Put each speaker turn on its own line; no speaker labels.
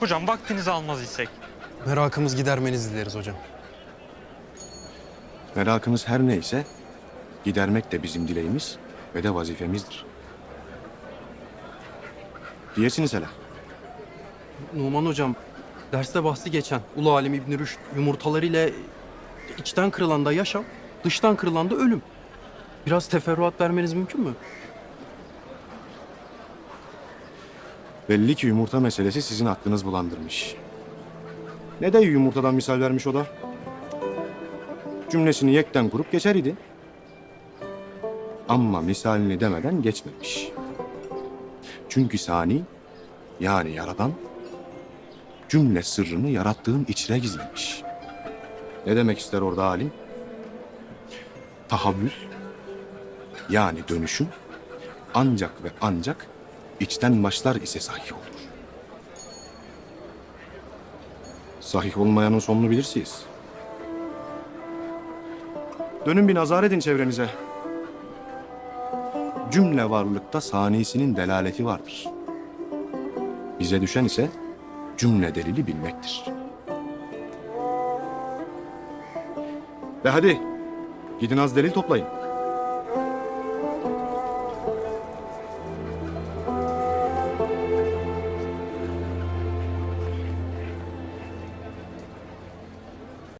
Hocam vaktinizi almaz isek.
Merakımız gidermenizi dileriz hocam.
Merakınız her neyse gidermek de bizim dileğimiz ve de vazifemizdir. Diyesiniz hele.
Numan hocam, derste bahsi geçen Ulu Alim İbn Rüşd yumurtalarıyla içten kırılan da yaşam, dıştan kırılan da ölüm. Biraz teferruat vermeniz mümkün mü?
Belli ki yumurta meselesi sizin aklınız bulandırmış. Ne de yumurtadan misal vermiş o da. Cümlesini yekten kurup geçer idi. Ama misalini demeden geçmemiş. Çünkü sani yani yaradan cümle sırrını yarattığın içine gizlemiş. Ne demek ister orada alim? Tahavvül yani dönüşüm ancak ve ancak içten başlar ise sahih olur. Sahih olmayanın sonunu bilirsiniz. Dönün bir nazar edin çevrenize. Cümle varlıkta sanisinin delaleti vardır. Bize düşen ise cümle delili bilmektir. Ve hadi gidin az delil toplayın.